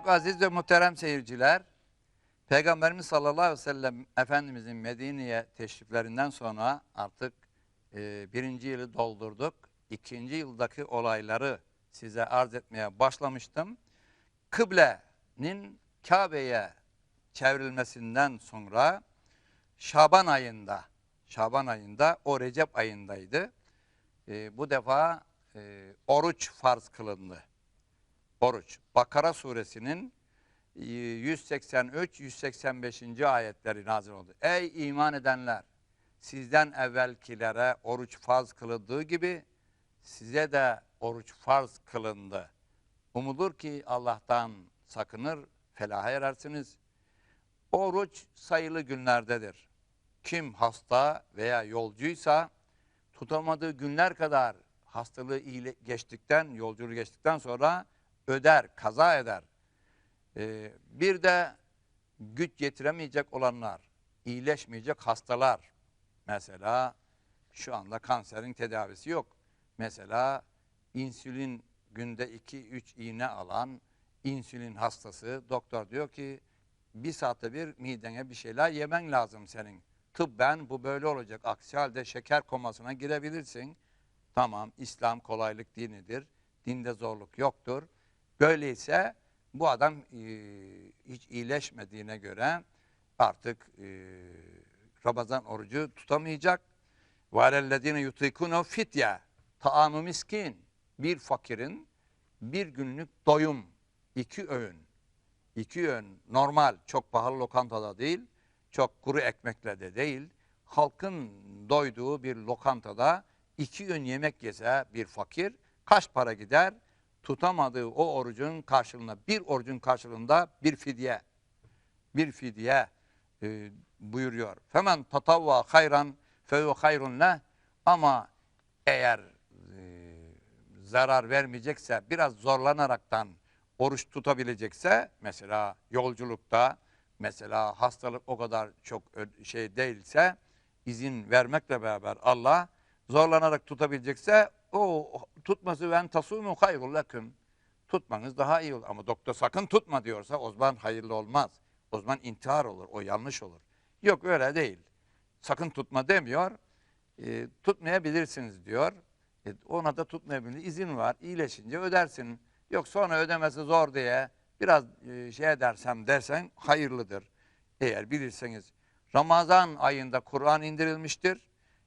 Çok aziz ve muhterem seyirciler, Peygamberimiz sallallahu aleyhi ve sellem Efendimizin Medine'ye teşriflerinden sonra artık e, birinci yılı doldurduk. İkinci yıldaki olayları size arz etmeye başlamıştım. Kıblenin Kabe'ye çevrilmesinden sonra Şaban ayında, Şaban ayında o Recep ayındaydı. E, bu defa e, oruç farz kılındı. Oruç. Bakara suresinin e, 183-185. ayetleri nazil oldu. Ey iman edenler! Sizden evvelkilere oruç farz kılındığı gibi size de oruç farz kılındı. Umulur ki Allah'tan sakınır, felaha erersiniz. Oruç sayılı günlerdedir. Kim hasta veya yolcuysa tutamadığı günler kadar hastalığı iyile- geçtikten, yolculuğu geçtikten sonra öder, kaza eder. Ee, bir de güç yetiremeyecek olanlar, iyileşmeyecek hastalar. Mesela şu anda kanserin tedavisi yok. Mesela insülin günde 2-3 iğne alan insülin hastası doktor diyor ki bir saatte bir midene bir şeyler yemen lazım senin. Tıbben bu böyle olacak. Aksi halde şeker komasına girebilirsin. Tamam İslam kolaylık dinidir. Dinde zorluk yoktur. Böyleyse bu adam e, hiç iyileşmediğine göre artık e, Ramazan orucu tutamayacak. وَاَلَّذ۪ينَ يُطِيكُونَ fitye Taamı miskin. Bir fakirin bir günlük doyum, iki öğün. iki öğün normal, çok pahalı lokantada değil, çok kuru ekmekle de değil. Halkın doyduğu bir lokantada iki öğün yemek yese bir fakir kaç para gider? Tutamadığı o orucun karşılığında, bir orucun karşılığında bir fidye. Bir fidye e, buyuruyor. Femen tatavva hayran fehu hayrun leh. Ama eğer e, zarar vermeyecekse, biraz zorlanaraktan oruç tutabilecekse, mesela yolculukta, mesela hastalık o kadar çok şey değilse, izin vermekle beraber Allah zorlanarak tutabilecekse, o tutması ve tasumu hayrul leküm. Tutmanız daha iyi olur. Ama doktor sakın tutma diyorsa o zaman hayırlı olmaz. O zaman intihar olur, o yanlış olur. Yok öyle değil. Sakın tutma demiyor. E, tutmayabilirsiniz diyor. E, ona da tutmayabilir. izin var. İyileşince ödersin. Yok sonra ödemesi zor diye biraz e, şey edersem dersen hayırlıdır. Eğer bilirseniz. Ramazan ayında Kur'an indirilmiştir.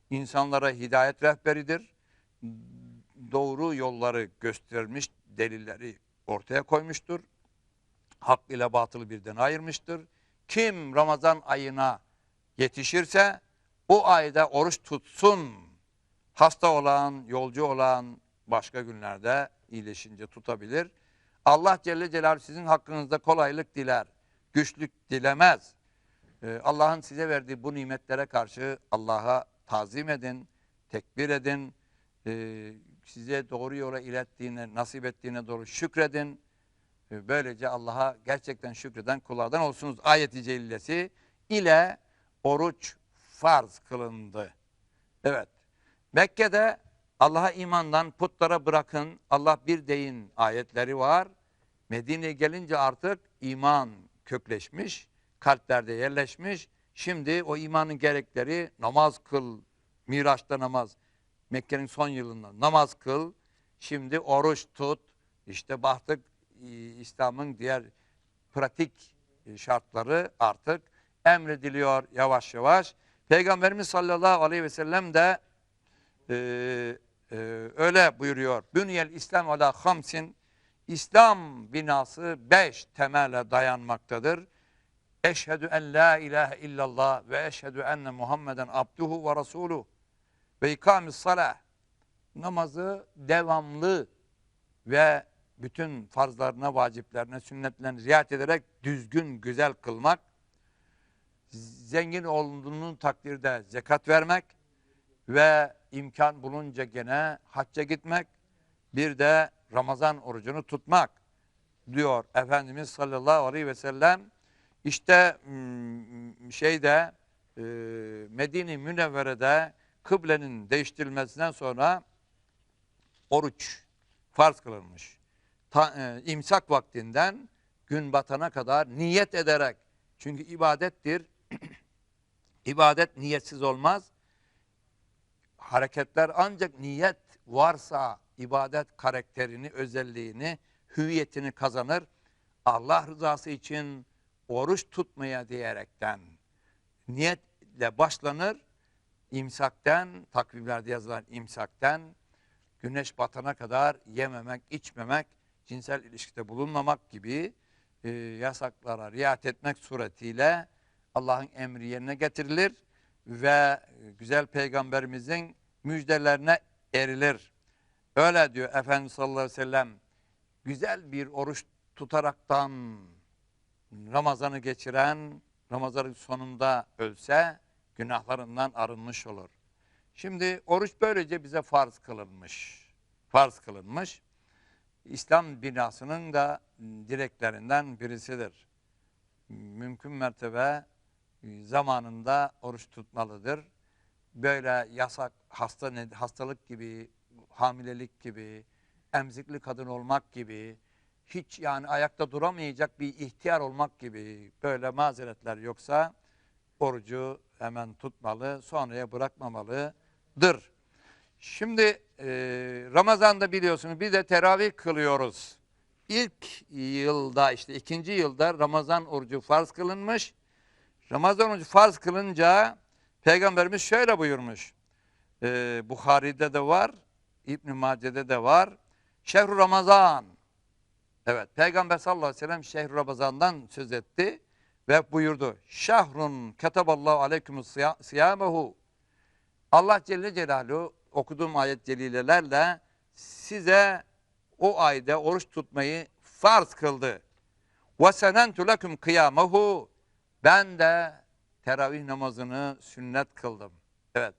İnsanlara hidayet rehberidir. Doğru yolları göstermiş, delilleri ortaya koymuştur. Hak ile batılı birden ayırmıştır. Kim Ramazan ayına yetişirse o ayda oruç tutsun. Hasta olan, yolcu olan başka günlerde iyileşince tutabilir. Allah Celle Celaluhu sizin hakkınızda kolaylık diler. Güçlük dilemez. Ee, Allah'ın size verdiği bu nimetlere karşı Allah'a tazim edin, tekbir edin. Size doğru yola ilettiğine, nasip ettiğine doğru şükredin. Böylece Allah'a gerçekten şükreden kullardan olsunuz. Ayet-i Celilesi ile oruç farz kılındı. Evet. Mekke'de Allah'a imandan putlara bırakın, Allah bir deyin ayetleri var. Medine'ye gelince artık iman kökleşmiş, kalplerde yerleşmiş. Şimdi o imanın gerekleri namaz kıl, Miraç'ta namaz, Mekke'nin son yılında namaz kıl, şimdi oruç tut. İşte baktık e, İslam'ın diğer pratik e, şartları artık emrediliyor yavaş yavaş. Peygamberimiz sallallahu aleyhi ve sellem de e, e, öyle buyuruyor. Bünyel İslam ala hamsin. İslam binası beş temele dayanmaktadır. Eşhedü en la ilahe illallah ve eşhedü enne Muhammeden abduhu ve resuluh ve ikamis salah. Namazı devamlı ve bütün farzlarına, vaciplerine, sünnetlerine riayet ederek düzgün, güzel kılmak, zengin olduğunun takdirde zekat vermek ve imkan bulunca gene hacca gitmek, bir de Ramazan orucunu tutmak diyor Efendimiz sallallahu aleyhi ve sellem. İşte şeyde e, Medine-i Münevvere'de kıblenin değiştirilmesinden sonra oruç farz kılınmış. Ta, e, imsak vaktinden gün batana kadar niyet ederek. Çünkü ibadettir. İbadet niyetsiz olmaz. Hareketler ancak niyet varsa ibadet karakterini, özelliğini, hüviyetini kazanır. Allah rızası için oruç tutmaya diyerekten niyetle başlanır. İmsakten, takvimlerde yazılan imsakten güneş batana kadar yememek, içmemek, cinsel ilişkide bulunmamak gibi e, yasaklara riayet etmek suretiyle Allah'ın emri yerine getirilir ve güzel peygamberimizin müjdelerine erilir. Öyle diyor Efendimiz sallallahu aleyhi ve sellem güzel bir oruç tutaraktan Ramazan'ı geçiren Ramazan'ın sonunda ölse günahlarından arınmış olur. Şimdi oruç böylece bize farz kılınmış. Farz kılınmış. İslam binasının da direklerinden birisidir. Mümkün mertebe zamanında oruç tutmalıdır. Böyle yasak hasta hastalık gibi, hamilelik gibi, emzikli kadın olmak gibi, hiç yani ayakta duramayacak bir ihtiyar olmak gibi böyle mazeretler yoksa orucu hemen tutmalı, sonraya bırakmamalıdır. Şimdi e, Ramazan'da biliyorsunuz bir de teravih kılıyoruz. İlk yılda işte ikinci yılda Ramazan orucu farz kılınmış. Ramazan orucu farz kılınca Peygamberimiz şöyle buyurmuş. E, Bukhari'de de var, İbn-i Mace'de de var. Şehru Ramazan. Evet, Peygamber sallallahu aleyhi ve sellem şehru Ramazan'dan söz etti ve buyurdu. Şahrun ketaballahu aleyküm siyamehu. Allah Celle Celaluhu okuduğum ayet celilelerle size o ayda oruç tutmayı farz kıldı. Ve senentu leküm kıyamehu. Ben de teravih namazını sünnet kıldım. Evet,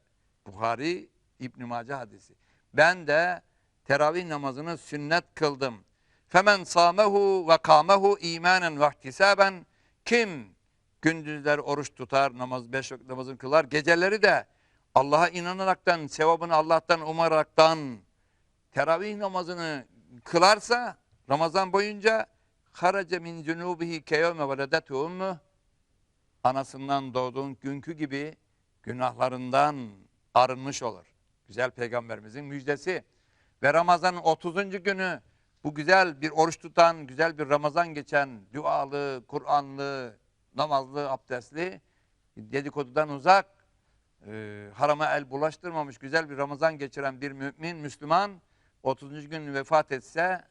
Buhari İbn Mace hadisi. Ben de teravih namazını sünnet kıldım. Femen samehu ve kamehu imanen ve ihtisaben kim gündüzler oruç tutar, namaz beş namazını kılar, geceleri de Allah'a inanaraktan, sevabını Allah'tan umaraktan teravih namazını kılarsa Ramazan boyunca harace min cunubihi keyevme veledetu ummu anasından doğduğun günkü gibi günahlarından arınmış olur. Güzel peygamberimizin müjdesi. Ve Ramazan'ın 30. günü bu güzel bir oruç tutan, güzel bir Ramazan geçen, dualı, Kur'anlı, namazlı, abdestli, dedikodudan uzak, e, harama el bulaştırmamış güzel bir Ramazan geçiren bir mümin, Müslüman 30. gün vefat etse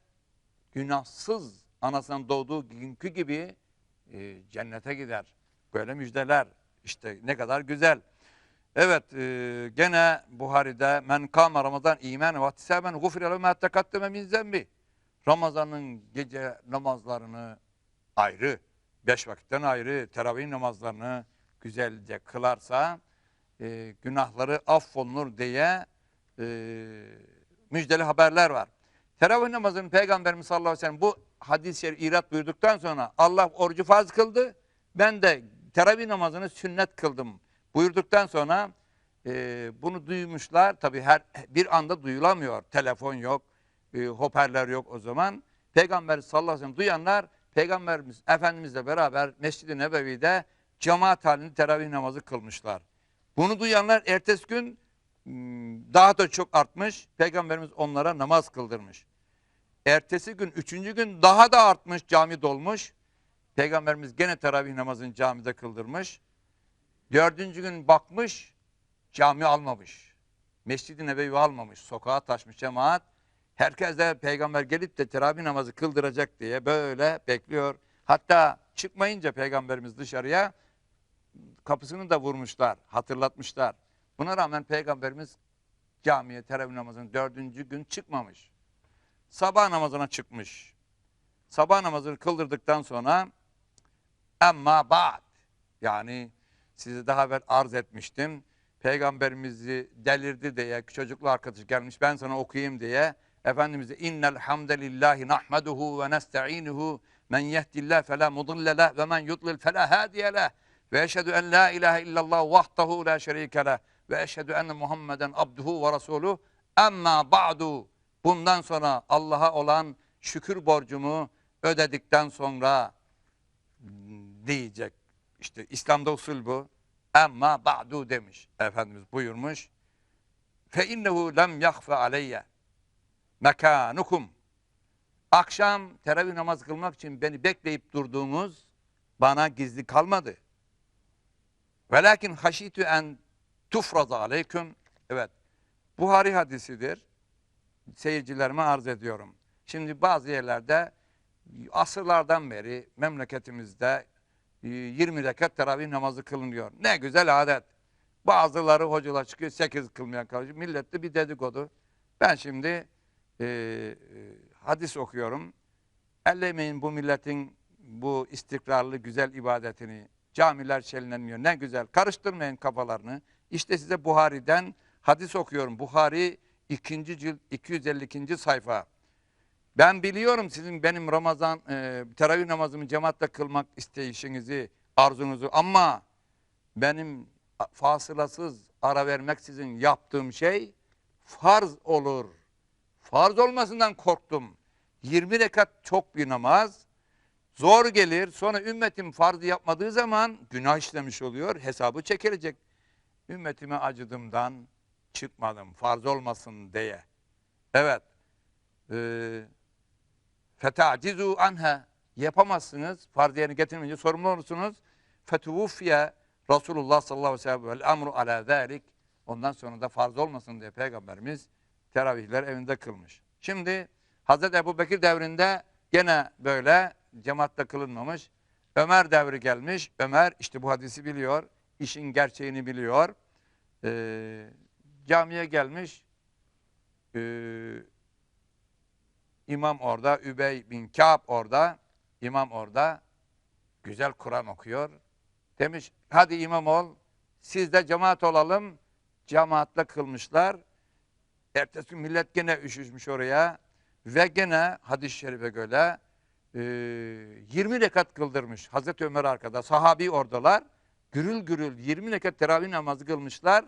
günahsız anasının doğduğu günkü gibi e, cennete gider. Böyle müjdeler işte ne kadar güzel. Evet e, gene Buhari'de men kâme Ramazan imen ve ihtisaben gufire lehu ma tekaddeme min zembi. Ramazan'ın gece namazlarını ayrı, beş vakitten ayrı teravih namazlarını güzelce kılarsa e, günahları affolunur diye e, müjdeli haberler var. Teravih namazının Peygamberimiz sallallahu aleyhi ve sellem bu hadis-i şerif irat buyurduktan sonra Allah orucu farz kıldı. Ben de teravih namazını sünnet kıldım buyurduktan sonra e, bunu duymuşlar. Tabi her bir anda duyulamıyor. Telefon yok, e, hoparlör yok o zaman. Peygamber sallallahu aleyhi ve sellem duyanlar Peygamberimiz Efendimizle beraber Mescid-i Nebevi'de cemaat halinde teravih namazı kılmışlar. Bunu duyanlar ertesi gün hmm, daha da çok artmış. Peygamberimiz onlara namaz kıldırmış. Ertesi gün, üçüncü gün daha da artmış, cami dolmuş. Peygamberimiz gene teravih namazını camide kıldırmış. Dördüncü gün bakmış, cami almamış. Mescid-i Nebevi almamış, sokağa taşmış cemaat. Herkes de peygamber gelip de teravih namazı kıldıracak diye böyle bekliyor. Hatta çıkmayınca peygamberimiz dışarıya kapısını da vurmuşlar, hatırlatmışlar. Buna rağmen peygamberimiz camiye teravih namazının dördüncü gün çıkmamış. Sabah namazına çıkmış. Sabah namazını kıldırdıktan sonra emma ba'd yani size daha evvel arz etmiştim. Peygamberimizi delirdi diye çocuklu arkadaş gelmiş ben sana okuyayım diye Efendimiz'e innel hamdelillahi nahmeduhu ve nesta'inuhu men yehdillah fela mudille ve men yudlil fela hadiye ve eşhedü en la ilahe illallah vahdahu la şerike leh ve eşhedü enne Muhammeden abduhu ve resuluh emma ba'du bundan sonra Allah'a olan şükür borcumu ödedikten sonra diyecek. İşte İslam'da usul bu. Amma ba'du demiş. Efendimiz buyurmuş. Fe innehu lem yahfe aleyye mekanukum. Akşam teravih namazı kılmak için beni bekleyip durduğunuz bana gizli kalmadı. Velakin haşitü en tufraza aleyküm. Evet. Buhari hadisidir. Seyircilerime arz ediyorum. Şimdi bazı yerlerde asırlardan beri memleketimizde e, 20 rekat teravih namazı kılınıyor. Ne güzel adet. Bazıları hocalar çıkıyor 8 kılmaya kalıyor. Millette bir dedikodu. Ben şimdi e, hadis okuyorum. Ellemeyin bu milletin bu istikrarlı güzel ibadetini. Camiler şenleniyor. Ne güzel. Karıştırmayın kafalarını. İşte size Buhari'den hadis okuyorum. Buhari 2. cilt 252. sayfa. Ben biliyorum sizin benim Ramazan e, teravih namazımı cemaatle kılmak isteyişinizi, arzunuzu ama benim fasılasız ara vermeksizin yaptığım şey farz olur. Farz olmasından korktum. 20 rekat çok bir namaz. Zor gelir. Sonra ümmetim farzı yapmadığı zaman günah işlemiş oluyor. Hesabı çekilecek. Ümmetime acıdımdan çıkmadım. Farz olmasın diye. Evet. Ee, anha yapamazsınız. Farziyeni getirmeyince sorumlu olursunuz. Fetuvuffiye Resulullah sallallahu aleyhi ve sellem vel emru ala zalik. Ondan sonra da farz olmasın diye Peygamberimiz teravihler evinde kılmış. Şimdi Hazreti Ebu Bekir devrinde gene böyle cemaatle kılınmamış. Ömer devri gelmiş. Ömer işte bu hadisi biliyor. işin gerçeğini biliyor. Ee, camiye gelmiş. Ee, İmam orada, Übey bin Kâb orada, imam orada güzel Kur'an okuyor. Demiş hadi imam ol, siz de cemaat olalım. Cemaatle kılmışlar. Ertesi gün millet gene üşüşmüş oraya ve gene hadis-i şerife göre e, 20 rekat kıldırmış Hazreti Ömer arkada. Sahabi oradalar. Gürül gürül 20 rekat teravih namazı kılmışlar.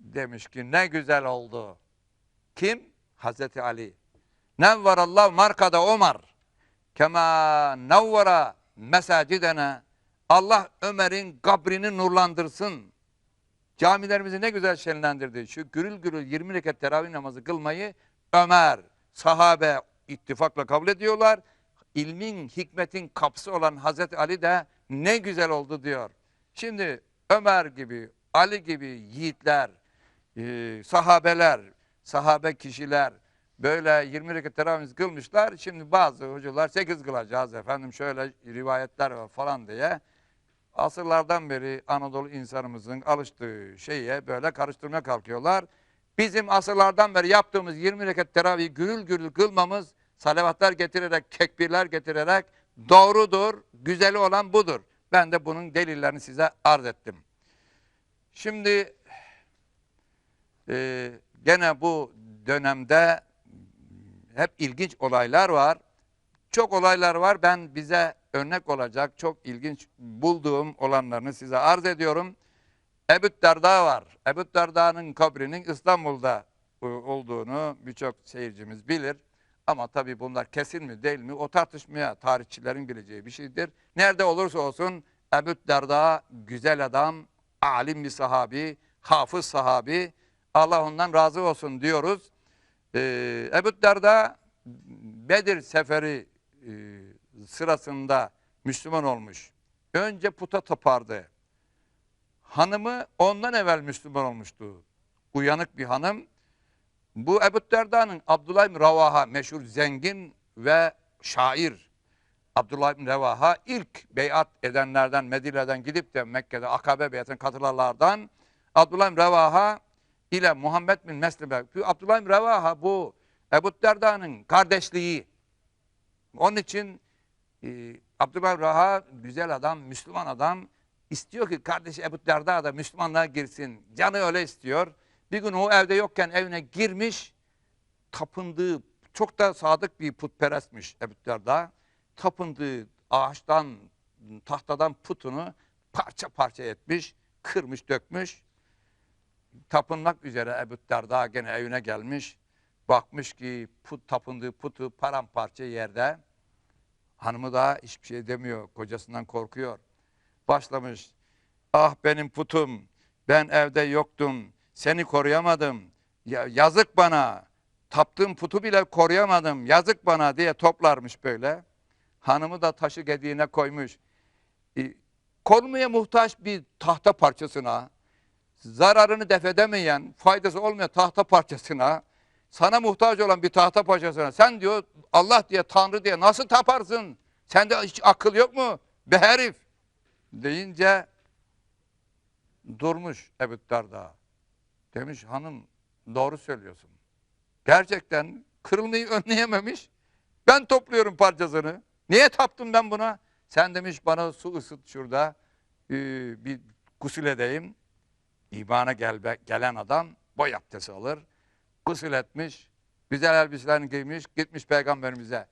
Demiş ki ne güzel oldu. Kim? Hazreti Ali. Nevvarallahu markada Ömer. Kema nevvara mesacidena. Allah Ömer'in kabrini nurlandırsın. Camilerimizi ne güzel şenlendirdi. Şu gürül gürül 20 rekat teravih namazı kılmayı Ömer, sahabe ittifakla kabul ediyorlar. İlmin, hikmetin kapısı olan Hazreti Ali de ne güzel oldu diyor. Şimdi Ömer gibi, Ali gibi yiğitler, e, sahabeler, sahabe kişiler böyle 20 rekat teravih kılmışlar. Şimdi bazı hocalar 8 kılacağız efendim şöyle rivayetler var falan diye asırlardan beri Anadolu insanımızın alıştığı şeye böyle karıştırmaya kalkıyorlar. Bizim asırlardan beri yaptığımız 20 rekat teravih gürül gürül kılmamız salavatlar getirerek, tekbirler getirerek doğrudur, güzeli olan budur. Ben de bunun delillerini size arz ettim. Şimdi e, gene bu dönemde hep ilginç olaylar var. Çok olaylar var. Ben bize örnek olacak çok ilginç bulduğum olanlarını size arz ediyorum. Ebu Derda var. Ebu Derda'nın kabrinin İstanbul'da e, olduğunu birçok seyircimiz bilir. Ama tabii bunlar kesin mi değil mi o tartışmaya tarihçilerin bileceği bir şeydir. Nerede olursa olsun Ebu Derda güzel adam, alim bir sahabi, hafız sahabi. Allah ondan razı olsun diyoruz. Ee, Ebu Derda Bedir seferi e, sırasında Müslüman olmuş. Önce puta tapardı. Hanımı ondan evvel Müslüman olmuştu. Uyanık bir hanım. Bu Ebu Derda'nın Abdullah bin Ravaha meşhur zengin ve şair. Abdullah bin Revaha ilk beyat edenlerden Medine'den gidip de Mekke'de Akabe beyatına katılanlardan Abdullah bin Revaha ile Muhammed bin Mesleme. Abdullah bin Revaha bu Ebu Derda'nın kardeşliği. Onun için e, Abdullah Raha güzel adam, Müslüman adam istiyor ki kardeşi Ebu Derda da Müslümanlığa girsin. Canı öyle istiyor. Bir gün o evde yokken evine girmiş, tapındığı, çok da sadık bir putperestmiş Ebu Derda. Tapındığı ağaçtan, tahtadan putunu parça parça etmiş, kırmış, dökmüş. Tapınmak üzere Ebu Derda gene evine gelmiş. Bakmış ki put tapındığı putu paramparça yerde. Hanımı da hiçbir şey demiyor. Kocasından korkuyor. Başlamış. Ah benim putum. Ben evde yoktum. Seni koruyamadım. Ya, yazık bana. Taptığım putu bile koruyamadım. Yazık bana diye toplarmış böyle. Hanımı da taşı gediğine koymuş. E, korumaya muhtaç bir tahta parçasına, zararını def edemeyen, faydası olmayan tahta parçasına, sana muhtaç olan bir tahta parçasına sen diyor Allah diye Tanrı diye nasıl taparsın? Sende hiç akıl yok mu? Be herif deyince durmuş Ebu Darda. Demiş hanım doğru söylüyorsun. Gerçekten kırılmayı önleyememiş. Ben topluyorum parçasını. Niye taptım ben buna? Sen demiş bana su ısıt şurada. Ee, bir gusül edeyim. İmana gel, gelen adam boy abdesti alır. Gusül etmiş. Güzel elbiselerini giymiş. Gitmiş peygamberimize.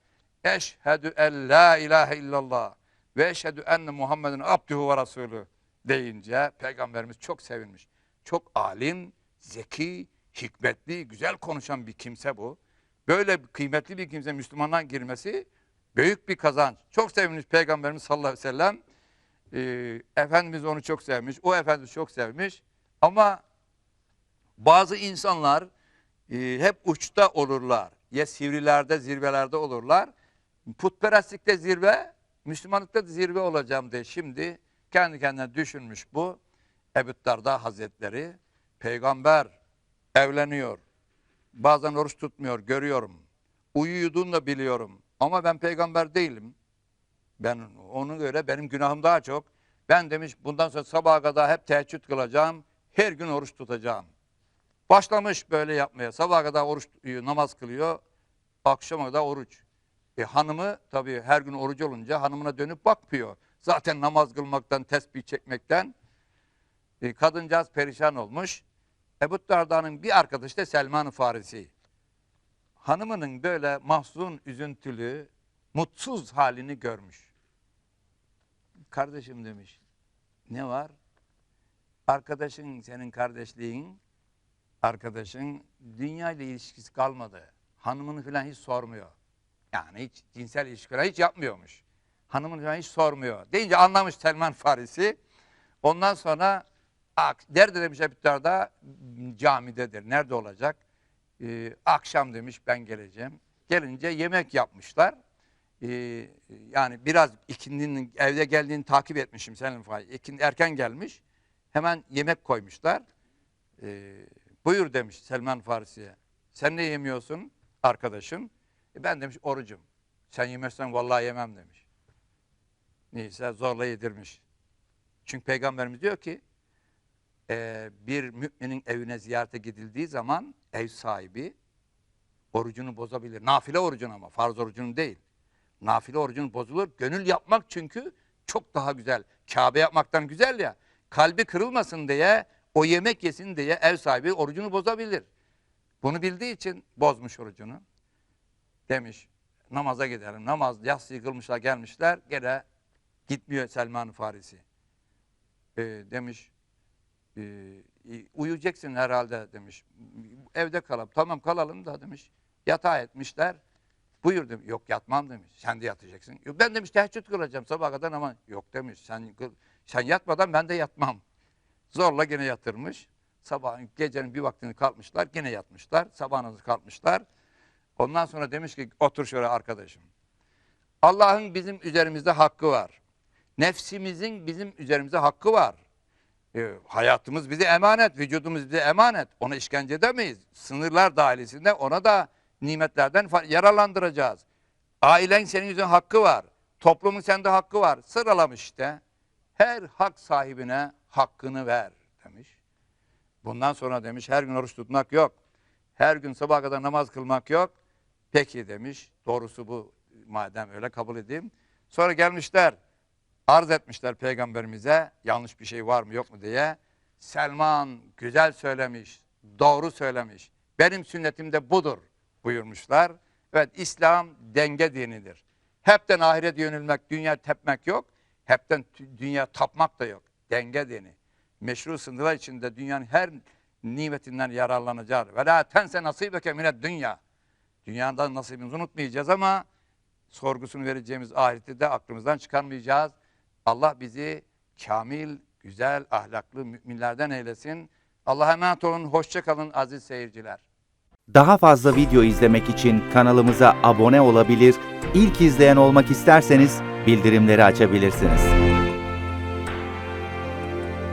Eşhedü en la ilahe illallah ve eşhedü enne Muhammedin abduhu ve rasulü deyince peygamberimiz çok sevinmiş. Çok alim, zeki, hikmetli, güzel konuşan bir kimse bu. Böyle kıymetli bir kimse Müslümandan girmesi büyük bir kazanç. Çok sevinmiş Peygamberimiz sallallahu aleyhi ve sellem. Ee, Efendimiz onu çok sevmiş. O Efendimiz çok sevmiş. Ama bazı insanlar e, hep uçta olurlar. Ya sivrilerde, zirvelerde olurlar. Putperestlikte zirve, Müslümanlıkta da zirve olacağım diye şimdi kendi kendine düşünmüş bu. Ebu Darda Hazretleri, peygamber evleniyor. Bazen oruç tutmuyor, görüyorum. Uyuyduğunu da biliyorum. Ama ben peygamber değilim. Ben onu göre benim günahım daha çok. Ben demiş bundan sonra sabaha kadar hep teheccüd kılacağım. Her gün oruç tutacağım. Başlamış böyle yapmaya. Sabaha kadar oruç namaz kılıyor. Akşama kadar oruç. E, hanımı tabii her gün oruç olunca hanımına dönüp bakmıyor. Zaten namaz kılmaktan, tesbih çekmekten e, kadıncağız perişan olmuş. Ebu Darda'nın bir arkadaşı da Selman-ı Farisi. Hanımının böyle mahzun, üzüntülü, mutsuz halini görmüş. Kardeşim demiş, ne var? Arkadaşın, senin kardeşliğin, arkadaşın dünya ile ilişkisi kalmadı. Hanımını falan hiç sormuyor. Yani hiç cinsel ilişkiler hiç yapmıyormuş. Hanımını falan hiç sormuyor. Deyince anlamış Selman Farisi. Ondan sonra nerede demiş Ebu Darda? Camidedir. Nerede olacak? Ee, akşam demiş ben geleceğim. Gelince yemek yapmışlar. Ee, yani biraz ikindinin evde geldiğini takip etmişim Selman Farisi. İkindi erken gelmiş. Hemen yemek koymuşlar. Ee, buyur demiş Selman Farisi'ye. Sen ne yemiyorsun arkadaşım? E ben demiş orucum. Sen yemezsen vallahi yemem demiş. Neyse zorla yedirmiş. Çünkü peygamberimiz diyor ki e, bir müminin evine ziyarete gidildiği zaman ev sahibi orucunu bozabilir. Nafile orucunu ama farz orucunu değil. Nafile orucunu bozulur. Gönül yapmak çünkü çok daha güzel. Kabe yapmaktan güzel ya. Kalbi kırılmasın diye o yemek yesin diye ev sahibi orucunu bozabilir. Bunu bildiği için bozmuş orucunu. Demiş namaza gidelim. Namaz yas yıkılmışlar gelmişler. Gene gitmiyor Selman Farisi. Ee, demiş e, uyuyacaksın herhalde demiş. Evde kalalım. Tamam kalalım da demiş. Yatağa etmişler. Buyur demiş. Yok yatmam demiş. Sen de yatacaksın. Yok ben demiş teheccüd kılacağım sabah kadar ama yok demiş. Sen sen yatmadan ben de yatmam. Zorla gene yatırmış. Sabah gecenin bir vaktini kalkmışlar. Gene yatmışlar. Sabahınızı kalkmışlar. Ondan sonra demiş ki otur şöyle arkadaşım. Allah'ın bizim üzerimizde hakkı var. Nefsimizin bizim üzerimize hakkı var. E, hayatımız bize emanet, vücudumuz bize emanet. Ona işkence edemeyiz. Sınırlar dahilisinde ona da nimetlerden yararlandıracağız. Ailen senin yüzün hakkı var. Toplumun sende hakkı var. Sıralamış işte. Her hak sahibine hakkını ver demiş. Bundan sonra demiş her gün oruç tutmak yok. Her gün sabah kadar namaz kılmak yok. Peki demiş. Doğrusu bu madem öyle kabul edeyim. Sonra gelmişler. Arz etmişler peygamberimize yanlış bir şey var mı yok mu diye. Selman güzel söylemiş, doğru söylemiş. Benim sünnetim de budur buyurmuşlar. Evet İslam denge dinidir. Hepten ahirete yönülmek, dünya tepmek yok. Hepten dünya tapmak da yok. Denge dini. Meşru sınırlar içinde dünyanın her nimetinden yararlanacağız. Ve la tense nasibeke mine dünya. Dünyadan nasibimizi unutmayacağız ama sorgusunu vereceğimiz ahireti de aklımızdan çıkarmayacağız. Allah bizi kamil, güzel, ahlaklı müminlerden eylesin. Allah'a emanet olun. Hoşça kalın aziz seyirciler. Daha fazla video izlemek için kanalımıza abone olabilir, ilk izleyen olmak isterseniz bildirimleri açabilirsiniz.